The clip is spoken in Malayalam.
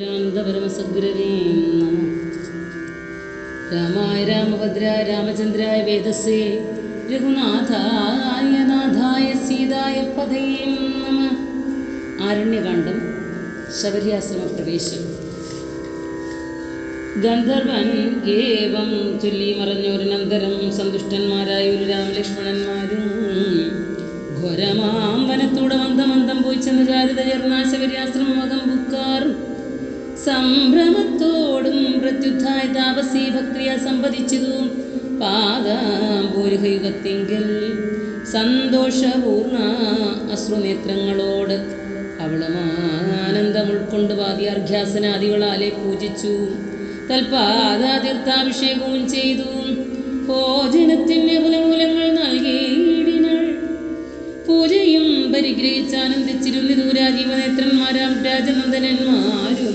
രാമപരമസദ്ഗുരവേ നമ. രാമായ രാമഭദ്രായ രാമചന്ദ്രായ വേദസേ രഘുനാഥായ നാഥായ സീതായ പതയേ നമ. ആരണ്യകാന്ഡം ശബരിയാശ്രമ പ്രവേശം. ഗന്ധർവൻ ഏവം ചൊല്ലി മറഞ്ഞോരനന്തരം സന്തുഷ്ടന്മാരായ ഒരു രാമലക്ഷ്മണന്മാരും ഘോരമാം വനത്തൂടെ മന്ദമന്ദം പോയി ചെന്ന് ചാരുതയർന്ന ശബരിയാശ്രമം ബുക്കാർ സംഭ്രമത്തോടും പ്രത്യുദ്ധായ താപസി ഭക്തിയ സംവദിച്ചതു. പാദാംബൂരുഹയുഗത്തിങ്കൽ സന്തോഷപൂർണ അശ്രുനേത്രങ്ങളോട് അവളും ആനന്ദം ഉൾക്കൊണ്ട് വാദ്യാർഘ്യാസനാദികളാലെ പൂജിച്ചു. തൽപാദാതീർത്ഥാഭിഷേകവും ചെയ്തു. ഭോജനത്തിന് കുലമൂലങ്ങൾ നൽകിയിടിനൾ പൂജയും പരിഗ്രഹിച്ച് ആനന്ദിച്ചിരുന്നിതു രാജീവനേത്രന്മാരാം രാജനന്ദനന്മാരും.